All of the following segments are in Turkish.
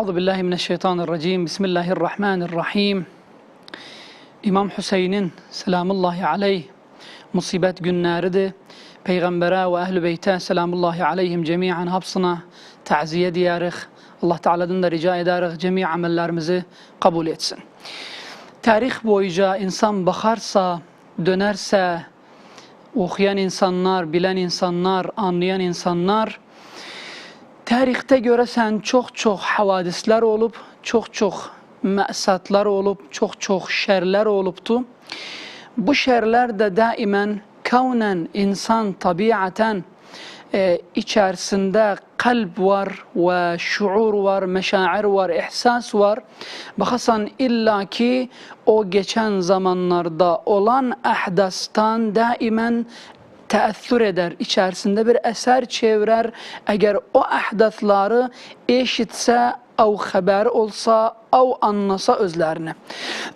Euzu billahi mineşşeytanirracim. Bismillahirrahmanirrahim. İmam Hüseyin'in selamullahi aleyh musibet günleridir. Peygambere ve ehl-i beyte selamullahi aleyhim cemiyen hapsına taziye diyarıq. Allah Teala'dan da rica ederiz cemi amellerimizi kabul etsin. Tarih boyunca insan bakarsa, dönerse, okuyan insanlar, bilen insanlar, anlayan insanlar çok havadisler olup, çok çok mesatlar olup, çok çok şerler oluptu. Bu şerler de daimen kavnen insan tabiaten e, içerisinde kalp var ve şuur var, meşair var, ihsas var. Bakasan illaki o geçen zamanlarda olan ahdastan daimen təəssür edər, içərisində bir əsər çevirər. Əgər o əhdəfları eşitsə, əv xəbəri olsa, əv anlasa özlərini.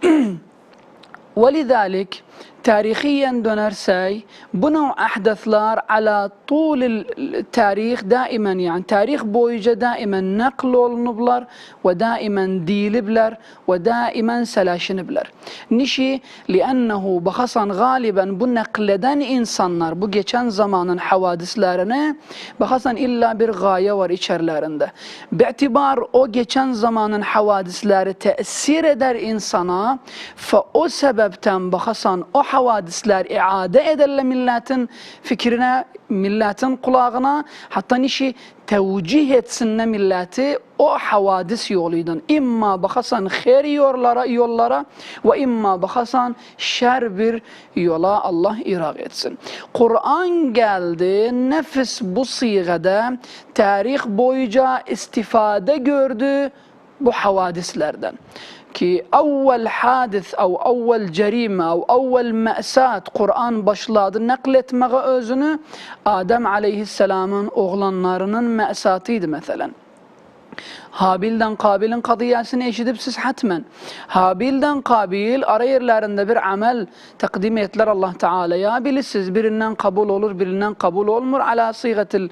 Və lidəlik, تاريخيا dönersey bu növ ahdaslar ala طول التاريخ دائما yani tarih boyunca daimen nakl olunublar ve daimen dilibler ve daimen selaşınıblar. Nişi liannehu bakasan galiben bu nakleden insanlar bu geçen zamanın havadislerine bakasan illa bir gaye var içerlerinde. Bi'tibar o geçen zamanın havadisleri tesir eder insana fe o sebepten bakasan o havadisler iade ederler milletin fikrine, milletin kulağına hatta nişi tevcih etsinler milleti o havadis yoluydan. İmma bakasan hayır yollara, yollara ve imma bakasan şer bir yola Allah irak etsin. Kur'an geldi nefis bu sigede tarih boyunca istifade gördü bu havadislerden. Ki evvel hadis ev evvel cerime ev evvel me'sat Kur'an başladı nakletmeye özünü Adem aleyhisselamın oğlanlarının me'satıydı mesela. Habil'den Kabil'in kadıyasını eşidip siz hatmen. Habil'den Kabil ara yerlerinde bir amel takdim ettiler Allah Teala'ya. Bilirsiniz birinden kabul olur, birinden kabul olmur. Ala sıygatil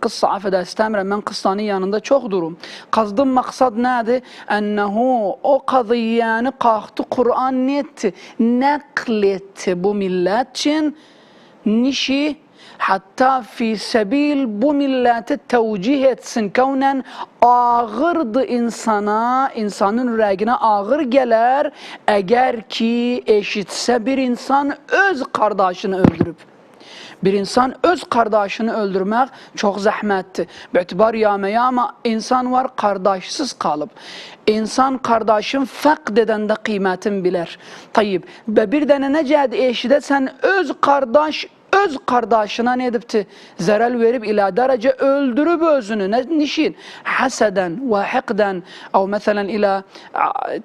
kıssa afeda istemre. Ben kıssanın yanında çok durum. Kazdığım maksat neydi? Ennehu o kadiyanı kalktı Kur'an netti. Nakletti bu millet için. Nişi hatta fi sebil bu milleti tevcih etsin kavnen ağırdı insana, insanın yüreğine ağır gelir eğer ki eşitse bir insan öz kardeşini öldürüp. Bir insan öz kardeşini öldürmek çok zahmetli. Bi'tibar yağmaya ama insan var kardeşsiz kalıp. İnsan kardeşin fak deden de kıymetin bilir. Tayyip. Ve bir tane neced eşide sen öz kardeş öz kardeşine ne edipti? Zerel verip ila derece öldürüp özünü. Ne, nişin? Haseden ve hikden ev mesela ila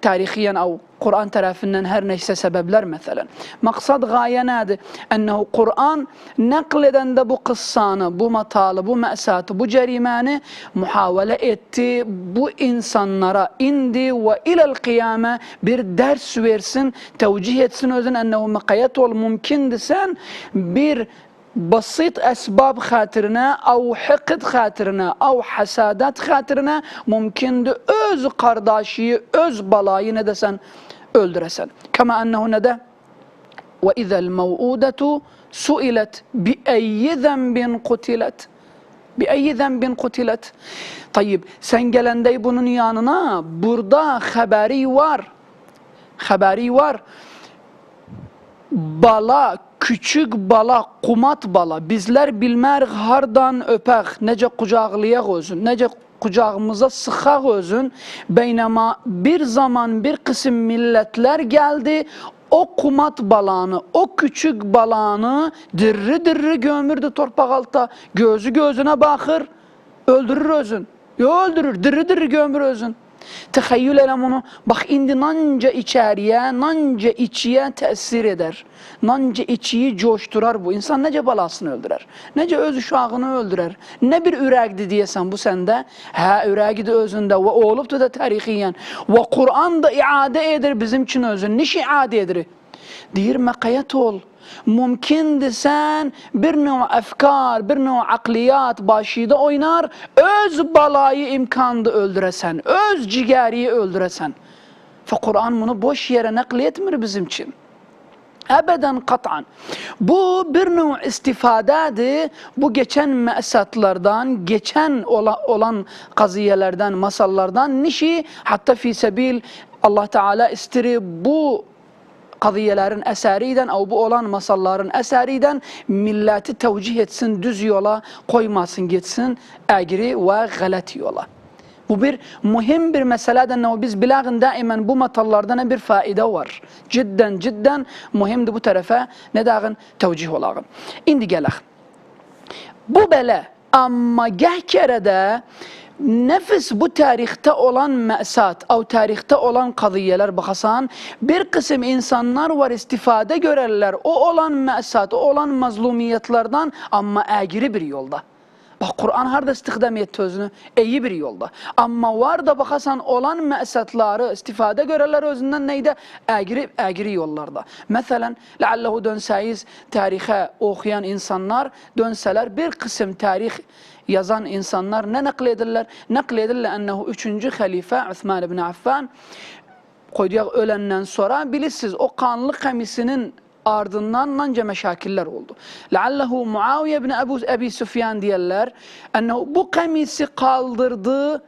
tarihiyen ev Kur'an tarafından her neyse sebepler mesela. Maksat gaye nedir? Ennehu Kur'an nakleden de bu kıssanı, bu matalı, bu me'satı, bu cerimeni muhavele etti. Bu insanlara indi ve ilel kıyame bir ders versin, tevcih etsin özün ennehu mekayet ol mümkündü sen bir basit esbab hatırına, ev hıkıd hatırına, ev hasadat hatırına mümkündü öz kardeşi, öz balayı ne desen öldüresen. Kama ennehu ne de ve izel mev'udetu suilet bi eyyi zenbin kutilet. Bi eyyi zenbin kutilet. Tayyip sen gelende bunun yanına burada haberi var. Haberi var. Bala, küçük bala, kumat bala. Bizler bilmer hardan öpek, nece kucaqlayak özün, nece kucağımıza sıkak özün. Beynema bir zaman bir kısım milletler geldi. O kumat balanı, o küçük balanı dirri dirri gömürdü torpak altta. Gözü gözüne bakır, öldürür özün. Yo öldürür, dirri dirri gömür özün. Tehayyül elem onu. Bak indi nanca içeriye, nanca içiye tesir eder. Nanca içiyi coşturar bu. İnsan nece balasını öldürer. Nece öz uşağını öldürer. Ne bir üregdi diyesen bu sende. Ha üregi de özünde. Ve oğluptu da tarihiyen. Ve Kur'an da iade eder bizim için özün. Niş iade eder? Deyir mekayet ol. Mümkündür sen bir növ efkar, bir növ akliyat başida oynar, öz balayı imkandı öldüresen, öz cigariyi öldüresen. Ve Kur'an bunu boş yere nakletmir bizim için. Ebeden kat'an. Bu bir növ istifadedir. Bu geçen mesatlardan, geçen ola- olan kaziyelerden, masallardan nişi hatta fi sebil Allah Teala istiri bu kadiyelerin eseriyle o bu olan masalların eseriyle milleti tevcih etsin, düz yola koymasın gitsin, egri ve galet yola. Bu bir mühim bir meseledir. O biz bilagın daimen bu matallardan bir faide var. Cidden cidden mühimdir bu tarafa ne dağın tevcih olağın. İndi gelək. Bu bele ama geh kerede nefis bu tarihte olan mesat o tarihte olan kadiyeler bakasan bir kısım insanlar var istifade görerler o olan mesat o olan mazlumiyetlerden ama egri bir yolda. Bak Kur'an harda istihdam etti özünü iyi bir yolda. Ama var da bakasan olan mesatları istifade görerler özünden neydi? Egri, egri yollarda. Mesela leallehu dönseyiz tarihe okuyan insanlar dönseler bir kısım tarih yazan insanlar ne nakledirler? Nakledirler ennehu 3. halife Osman ibn Affan koyduyak ölenden sonra bilirsiniz o kanlı kamisinin ardından nanca meşakiller oldu. Leallehu Muaviye ibn Ebu Ebi Süfyan diyorlar. Ennehu bu kamisi kaldırdı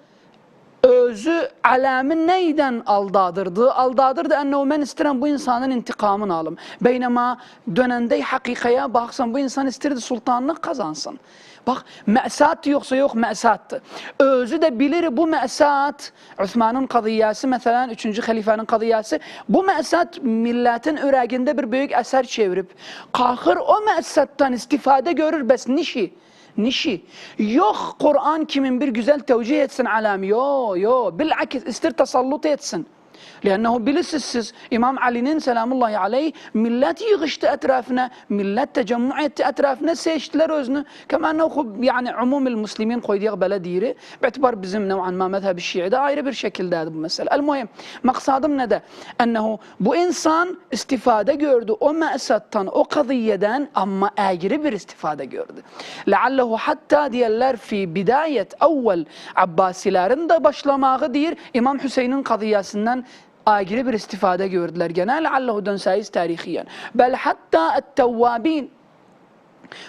özü alamı neyden aldadırdı? Aldadırdı ennehu men istiren bu insanın intikamını alım. Beynema dönende hakikaya baksan bu insan istirdi sultanlık kazansın. Bak mesat yoksa yok mesattı. Özü de bilir bu mesat Osman'ın kadıyası mesela 3. halifenin kadıyası bu mesat milletin üreginde bir büyük eser çevirip kalkır o mesattan istifade görür bes nişi nişi. Yok Kur'an kimin bir güzel tevcih etsin alami. Yo yo bilakis istir tasallut etsin. Lennehu bilirsiniz siz İmam Ali'nin selamullahi aleyh millet yığıştı etrafına, millet tecemmü etti etrafına seçtiler özünü. Kema ennehu yani umumil muslimin koyduğu belediyeri bi'tibar bizim nev'an ma mezhebi şii'de ayrı bir şekilde bu mesele. El muhim maksadım ne de? Ennehu bu insan istifade gördü o mesattan, o kadiyeden ama ayrı bir istifade gördü. Leallehu hatta diyorlar fi bidayet evvel Abbasilerin de başlamağı değil İmam Hüseyin'in kadiyasından ayrı bir istifade gördüler gene leallehu dönseyiz tarihiyen. Bel hatta ettevvabin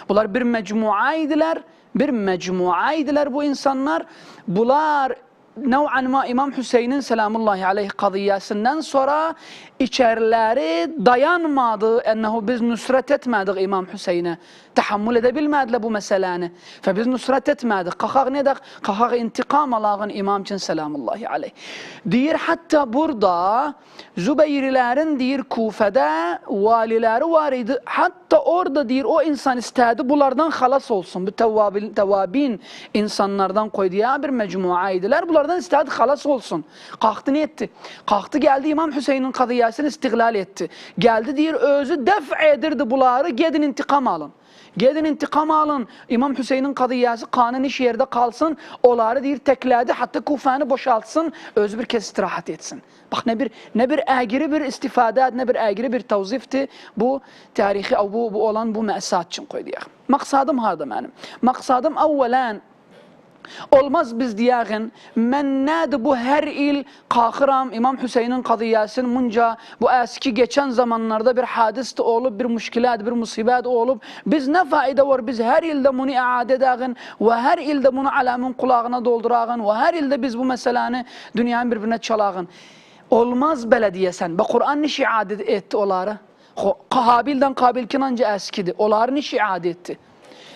Bunlar bir mecmuaydılar. Bir mecmuaydılar bu insanlar. Bunlar nev'an ma İmam Hüseyin'in selamullahi aleyh kadiyasından sonra içerileri dayanmadı. Ennehu biz nusret etmedik İmam Hüseyin'e. Tahammül edebilmediler bu meseleni. Ve biz nusret etmedik. Kakak ne dak? Kakak intikam alağın İmam için selamullahi aleyh. Deyir hatta burada Zübeyirlerin deyir Kufe'de valileri var idi. Hatta orada deyir o insan istedi bunlardan halas olsun. Bu tevvabin, tevvabin insanlardan koydu ya bir mecmua idiler. Bunlardan istedi halas olsun. Kalktı ne etti? Kalktı geldi İmam Hüseyin'in kadıyasını istihlal etti. Geldi deyir özü def edirdi bunları gedin intikam alın. Gedin intikam alın. İmam Hüseyin'in kadıyası kanun iş yerde kalsın. Onları deyir tekledi. Hatta kufanı boşaltsın. Öz bir kez istirahat etsin. Bak ne bir ne bir agiri bir istifade, ne bir agiri bir tavzifti. Bu tarihi bu, bu olan bu mesat için koyduyak. Maksadım harda benim. Maksadım evvelen Olmaz biz diyağın men nədir bu her il kalkıram İmam Hüseyin'in kadıyasın munca bu eski geçen zamanlarda bir hadis de olup bir müşkilat bir musibet olup biz ne faide var biz her ilde bunu iade edağın ve her ilde bunu alamın kulağına doldurağın ve her ilde biz bu meseleni dünyanın birbirine çalağın. Olmaz belediyesen. Ve Kur'an niş iade etti onları. Kahabilden Kabil kinanca eskidi. Onları niş iade etti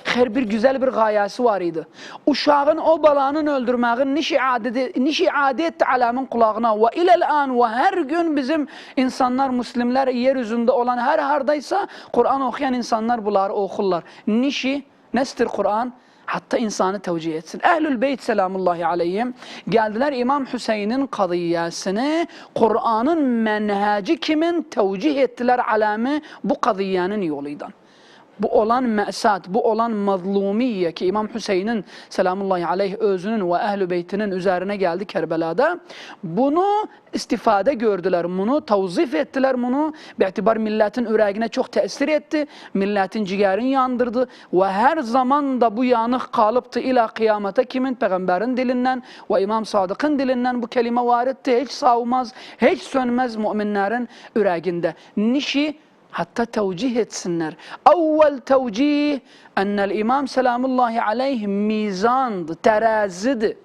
her bir güzel bir gayesi var idi. Uşağın o balanın öldürmeğin nişi adet, nişi adet alamın kulağına ve ilel an ve her gün bizim insanlar, Müslimler yeryüzünde olan her hardaysa Kur'an okuyan insanlar bunları okurlar. Nişi, nestir Kur'an? Hatta insanı tevcih etsin. Ehlül Beyt selamullahi aleyhim geldiler İmam Hüseyin'in kadiyasını Kur'an'ın menheci kimin tevcih ettiler alamı bu kadiyanın yoluydan. Bu olan mesat, bu olan mazlumiye ki İmam Hüseyin'in selamullahi aleyh özünün ve ehl beytinin üzerine geldi Kerbela'da. Bunu istifade gördüler, bunu tavzif ettiler, bunu bi'tibar milletin yüreğine çok tesir etti. Milletin ciğerini yandırdı ve her zaman da bu yanık kalıptı ila kıyamete kimin? Peygamberin dilinden ve İmam Sadık'ın dilinden bu kelime varitti. Hiç savmaz, hiç sönmez müminlerin yüreğinde. Nişi? Hatta tevcih etsinler. Evvel tevcih ennel imam selamullahi aleyh mizandı, terazidi.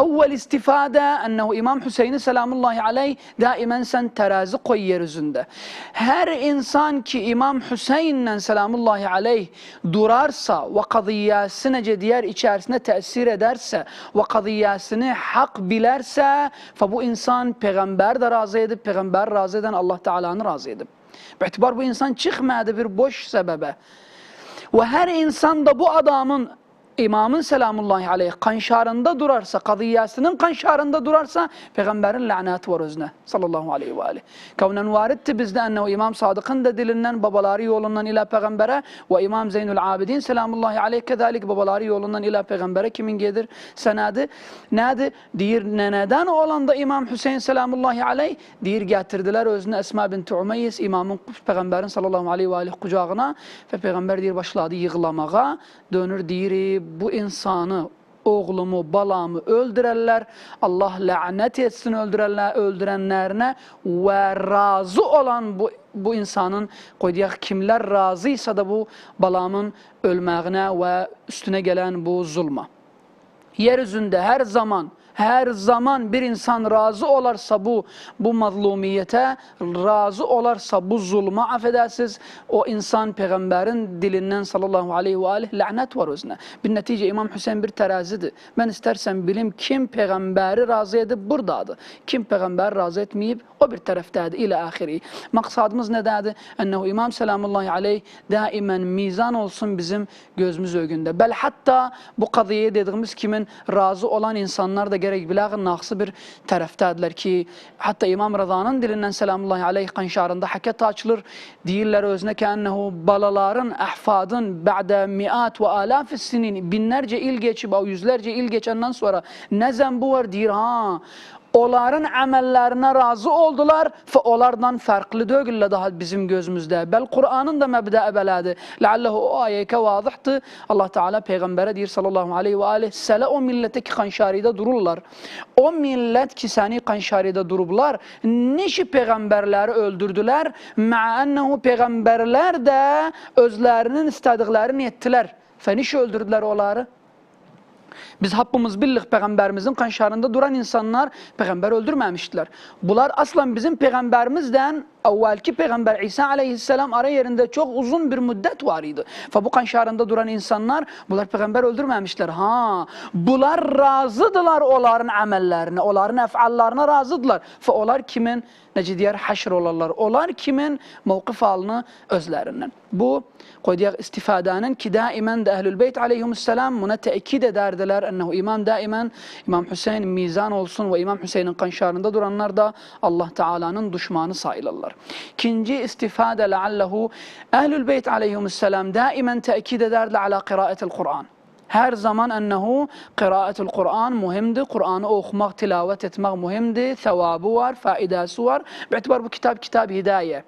Evvel istifade ennehu İmam Hüseyin selamullahi aleyh daimen sen terazi koy yeryüzünde. Her insan ki İmam Hüseyin'le selamullahi aleyh durarsa ve kadiyasını diğer içerisinde tesir ederse ve kadiyasını hak bilerse fe bu insan peygamber de razı edip peygamber razı eden Allah Teala'nı razı edip. Bi'tibar bu insan çıkmadı bir boş sebebe. Ve her insan da bu adamın İmamın selamullahi aleyh kanşarında durarsa, kadiyasının kanşarında durarsa peygamberin laneti var özüne sallallahu aleyhi ve aleyh. Kavnen varitti bizde ennehu İmam Sadık'ın da dilinden babaları yolundan ila peygambere ve İmam Zeynül Abidin selamullahi aleyh kedalik babaları yolundan ila peygambere kimin gelir senadı? Nedir? Dir neneden olan da İmam Hüseyin selamullahi aleyh dir getirdiler özüne Esma binti Umeyyis İmamın peygamberin sallallahu aleyhi ve aleyh kucağına ve peygamber dir başladı yığılamağa dönür diri bu insanı oğlumu, balamı öldürerler. Allah lanet etsin öldürerler, öldürenlerine ve razı olan bu bu insanın koyduğu kimler razıysa da bu balamın ölmeğine ve üstüne gelen bu zulma. Yeryüzünde her zaman her zaman bir insan razı olarsa bu bu mazlumiyete, razı olarsa bu zulma affedersiz o insan peygamberin dilinden sallallahu aleyhi ve aleyh lanet var özüne. Bir netice İmam Hüseyin bir terazidir. Ben istersen bilim kim peygamberi razı edip buradadır. Kim peygamber razı etmeyip o bir taraftadır ila ahiri. Maksadımız ne dedi? Ennehu İmam selamullahi aleyh daimen mizan olsun bizim gözümüz önünde. Bel hatta bu kadiye dediğimiz kimin razı olan insanlar da gerek bilağın naksı bir taraftadılar ki hatta İmam Rıza'nın dilinden selamullahi aleyh kanşarında haket açılır. Değiller özne ki ennehu balaların, ahfadın ba'de miat ve alaf sinin binlerce il geçip o yüzlerce il geçenden sonra ne zembu var deyir ha Onların amellerine razı oldular ve onlardan farklı değiller daha bizim gözümüzde. Bel Kur'an'ın da mebdaı beladı. Leallehu o ayeke vazıhtı. Allah Teala peygambere diyor sallallahu aleyhi ve aleyhi sele o millete ki kanşaride dururlar. O millet ki seni kanşaride durublar. Nişi peygamberleri öldürdüler. Ma ennehu peygamberler de özlerinin istediklerini ettiler. Fenişi öldürdüler onları. Biz hakkımız billik peygamberimizin kanşarında duran insanlar peygamber öldürmemiştiler. Bunlar aslan bizim peygamberimizden evvelki peygamber İsa aleyhisselam ara yerinde çok uzun bir müddet var idi. Fa bu kanşarında duran insanlar bunlar peygamber öldürmemişler. Ha, bunlar razıdılar onların amellerine, onların efallarına razıdılar. Fa onlar kimin necidiyar haşr olarlar. Onlar kimin mevkif alını özlerinden. Bu koyduğu istifadanın ki daimen de Ehlül Beyt aleyhisselam buna tekit ederdiler. Ennehu imam daimen İmam Hüseyin mizan olsun ve İmam Hüseyin'in kanşarında duranlar da Allah Teala'nın düşmanı sayılırlar. İkinci istifade leallehu Ehlül Beyt aleyhisselam daimen tekit ederdiler ala kıraatil Kur'an. Her zaman ennehu kıraatul Kur'an muhimdi. Kur'an'ı okumak, tilavet etmek muhimdi. Sevabı var, faidası var. Bi'tibar bu kitap kitap hidaye.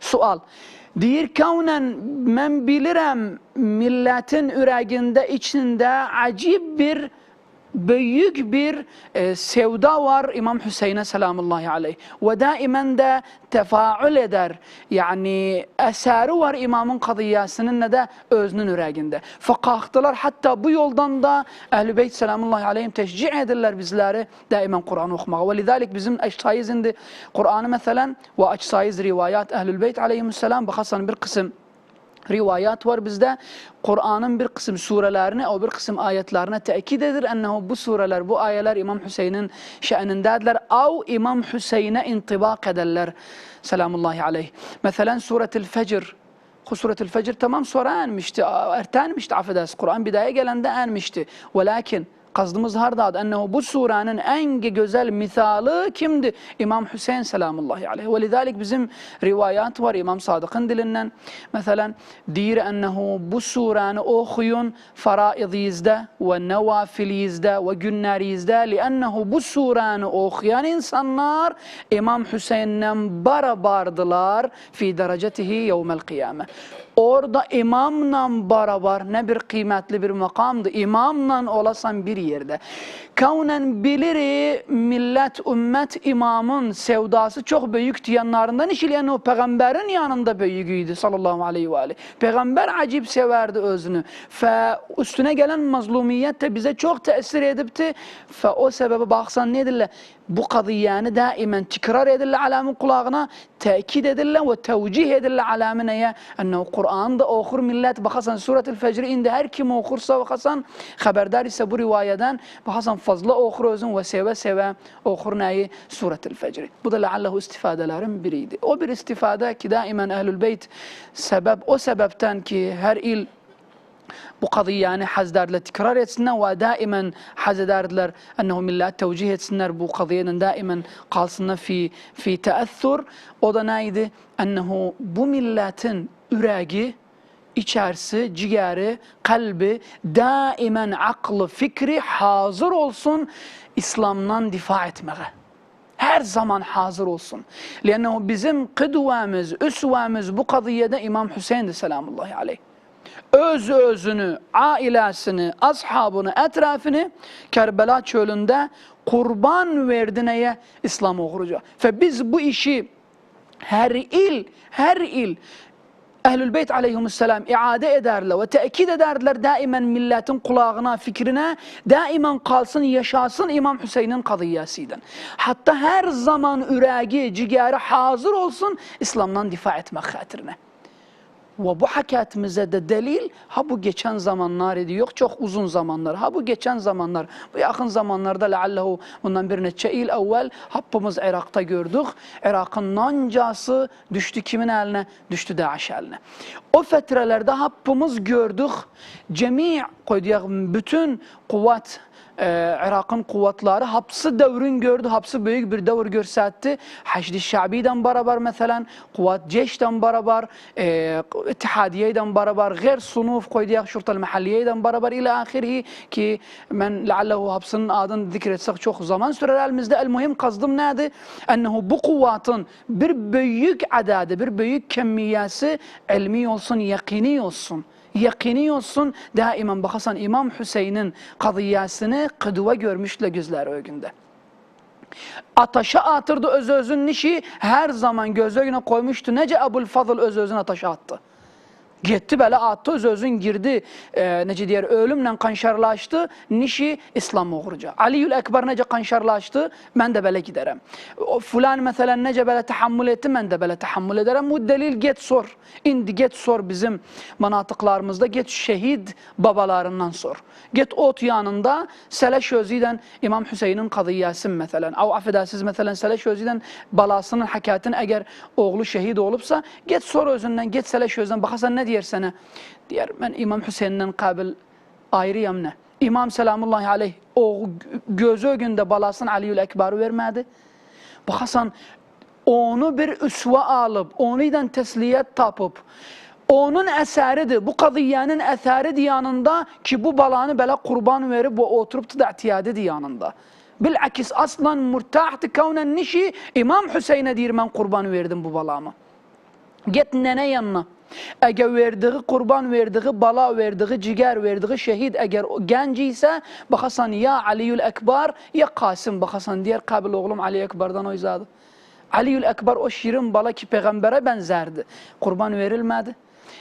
Sual. Deyir kavnen ben bilirim milletin üreginde içinde acib bir büyük bir e, sevda var İmam Hüseyin'e selamullahi aleyh. Ve daimen de tefaül eder. Yani eseri var İmam'ın kadiyasının ne de özünün yüreğinde. Fakalktılar hatta bu yoldan da Ehl-i Beyt selamullahi aleyhim teşcih edirler bizleri daimen Kur'an okumağa. Ve lidalik bizim eşsayız indi Kur'an'ı mesela ve eşsayız rivayat Ehl-i Beyt aleyhisselam bakhasan bir kısım rivayat var bizde. Kur'an'ın bir kısım surelerini o bir kısım ayetlerine tekit edir. Ennehu bu sureler, bu ayeler İmam Hüseyin'in şe'nindedirler. Av İmam Hüseyin'e intibak ederler. Selamullahi aleyh. Mesela suretil Fecr. Suretil Fecr tamam sonra enmişti. Ertenmişti affedersiniz. Kur'an bidaya gelende enmişti. Velakin Kastımız hardadır. Ennehu bu surenin en güzel misali kimdi? İmam Hüseyin selamullahi aleyhi. Ve lidalik bizim rivayat var İmam Sadık'ın dilinden. Mesela dir ennehu bu sureni okuyun faraidiyizde ve nevafiliyizde ve günlerizde. Liennehu bu sureni okuyan insanlar İmam Hüseyin'le barabardılar fi derecetihi yevmel kıyame. Orada imamla barabar ne bir kıymetli bir makamdı. İmamla olasan bir yerde. Kavnen biliri millet, ümmet imamın sevdası çok büyük diyenlerinden işleyen o peygamberin yanında büyüğüydü sallallahu aleyhi ve aleyhi. Peygamber acip severdi özünü. Fe üstüne gelen mazlumiyet de bize çok tesir edipti. Fe o sebebe baksan nedirler? Bu kadıyyanı daimen tekrar edildi alamın kulağına, tekit edildi ve tevcih edildi alamı neye? Ennehu Kur'an'da okur millet, bakasan suretul fecri indi her kim okursa bakasan haberdar ise bu rivayeden bakasan fazla okur özün ve seve seve okur neyi? Suretul fecri. Bu da leallehu istifadelerin biriydi. O bir istifade ki daimen ehlül beyt sebep, o sebepten ki her il bu kadıyyanı hazdarla tekrar etsinler ve daimen haz ederdiler ennehu millet tevcih etsinler bu kadiyenin daimen kalsınlar fi, fi teessür. O da neydi? Ennehu bu milletin üregi, içerisi, ciğeri, kalbi daimen aklı, fikri hazır olsun İslam'dan difa etmeye her zaman hazır olsun. Lennehu bizim kıdvemiz, üsvemiz bu kadiyede İmam Hüseyin'di selamullahi aleyh. Öz özünü, ailesini, ashabını, etrafını Kerbela çölünde kurban verdi neye? İslam oğruca. Ve biz bu işi her il, her il Ehlül Beyt aleyhisselam iade ederler ve tekit ederler daimen milletin kulağına, fikrine daimen kalsın, yaşasın İmam Hüseyin'in kadıyasıyden. Hatta her zaman üregi, ciğeri hazır olsun İslam'dan difa etmek hatırına. Ve bu hakatimize de delil ha bu geçen zamanlar idi. Yok çok uzun zamanlar. Ha bu geçen zamanlar. Bu yakın zamanlarda leallehu bundan bir neçe il evvel hapımız Irak'ta gördük. Irak'ın nancası düştü kimin eline? Düştü Daesh eline. O fetrelerde hapımız gördük. Cemi bütün kuvvet ee, Irak'ın kuvvetleri hapsı devrün gördü. Hapsı büyük bir devir görsetti. Haşdi Şabi'den beraber mesela, kuvvet ceşten beraber, e, ittihadiyeden beraber, gayr sunuf koydiyak şurtal mahalliyeden beraber ila ahirihi ki ben leallehu hapsının adını zikretsek çok zaman sürer elimizde. El muhim kazdım neydi? Ennehu bu kuvvetin bir büyük adadı, bir büyük kemmiyesi ilmi olsun, yakini olsun yakini olsun daimen bakasan İmam Hüseyin'in kadıyasını kıdva görmüşle gözler ögünde. Ataşa atırdı öz özün nişi her zaman göz önüne koymuştu. Nece Ebul Fadıl öz özün ataşa attı. Gitti böyle attı öz özün girdi e, nece diyer ölümle kanşarlaştı nişi İslam uğruca. Aliül Ekber nece kanşarlaştı ben de böyle giderim. O, fulan mesela nece böyle tahammül etti ben de böyle tahammül ederim. Bu delil get sor. İndi get sor bizim manatıklarımızda get şehit babalarından sor. Get ot yanında Seleş özüden İmam Hüseyin'in kadıyasın mesela. Av affedersiniz mesela Seleş özüden balasının hakatın eğer oğlu şehit olupsa get sor özünden get Seleş özünden bakasan ne diyer sana? Diyer ben İmam Hüseyin'den kabil ayrıyam ne? İmam selamullahi aleyh o gözü günde balasını Aliül Ekber'i vermedi. Bakasan onu bir üsve alıp, onuyla tesliyet tapıp, onun eseridir. Bu kadıyyanın eseridir yanında ki bu balanı böyle kurban verip bu oturup da itiyadedir yanında. Bilakis aslan murtahtı kavnen nişi İmam Hüseyin'e dir ben kurban verdim bu balamı. Git nene yanına. Eğer verdiği kurban verdiği bala verdiği ciger verdiği şehit eğer genci ise bakasan ya Aliül Ekber ya Kasım bakasan diğer kabil oğlum Ali Ekber'den o izadı. Aliül Ekber o şirin bala ki peygambere benzerdi. Kurban verilmedi.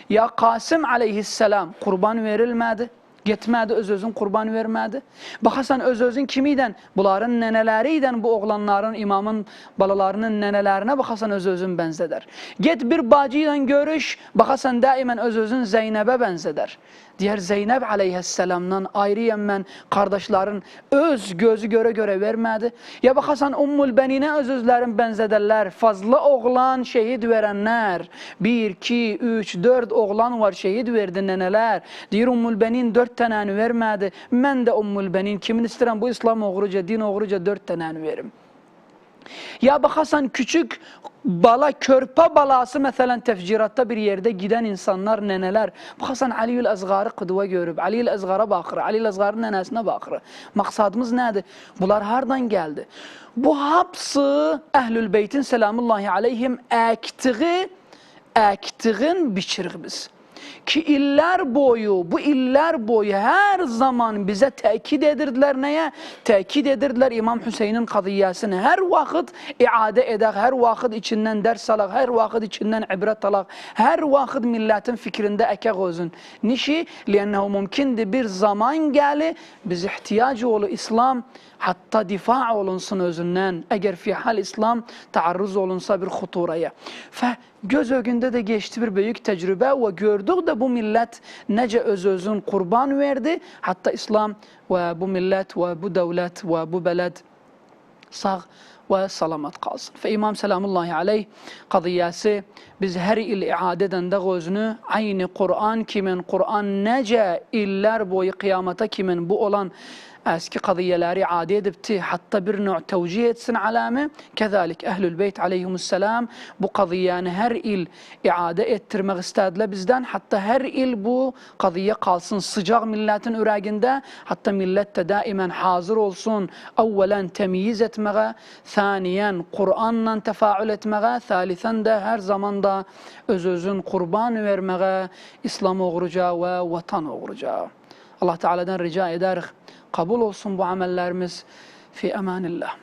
Ya Kasım aleyhisselam kurban verilmedi. Gitmedi öz özün kurban vermedi. Bakasan öz özün kimiden? Bunların neneleriyden bu oğlanların imamın balalarının nenelerine bakasan öz özün benzeder. Git bir bacıyla görüş bakasan daimen öz özün Zeynep'e benzeder. Diğer Zeynep aleyhisselamdan ayrıyım ben kardeşlerin öz gözü göre vermedi. Ya bakasan Ummul Benine öz özlerin benzederler. Fazla oğlan şehit verenler. Bir, iki, üç, dört oğlan var şehit verdi neneler. Diğer Ummul Benin dört tanəni vermədi. Mən də ummul benin kimin istəyirəm bu İslam oğruca, din oğruca dört tanəni verim. Ya baxasan küçük bala, körpə balası məsələn tefciratda bir yerdə gidən insanlar, nənələr. Baxasan Aliyül Əzğarı qıdva görüb, Aliyül Əzğara baxır, Aliyül Əzğarın nənəsinə baxır. Maqsadımız nədir? Bunlar hardan gəldi? Bu hapsı Əhlül Beytin selamullahi aleyhim əktiği, əktiğin biçirimiz. Ki illər boyu, bu illər boyu hər zaman bizə təkid edirdilər nəyə? Təkid edirdilər İmam Hüseynin qadiyyəsini. Hər vaxt iadə edək, hər vaxt içindən dərs alaq, hər vaxt içindən ibrət alaq, hər vaxt millətin fikrində əkək olsun. Nişi? Liyənəhu mümkündür bir zaman gəli biz ihtiyac olu İslam hatta difa olunsun özündən. Əgər fi hal İslam taarruz olunsa bir xuturaya. Və göz ögündə də geçti bir böyük təcrübə və gördük də bu millət necə öz-özün qurban verdi. Hatta İslam və bu millət və bu dövlət və bu bələd sağ və salamat qalsın. Və İmam Selamullahi aleyh qadiyyəsi biz hər il iadə edəndə özünü aynı Qur'an kimin, Qur'an necə illər boyu qiyamata kimin bu olan eski qadiyeleri iade edipti hatta bir növ tevcih etsin alamı kezalik Ehlül Beyt aleyhimusselam bu qadiyeni her il iade ettirmek istediler bizden. Hatta her il bu qadiye kalsın sıcak milletin üreginde hatta millet de daimen hazır olsun evvelen temyiz etmeye thaniyen Kur'an'la tefaül etmeye thalithen de her zaman da öz özün kurban vermeye İslam uğruca ve vatan uğruca Allah Teala'dan rica ederiz Kabul olsun bu amellerimiz. Fi emanillah.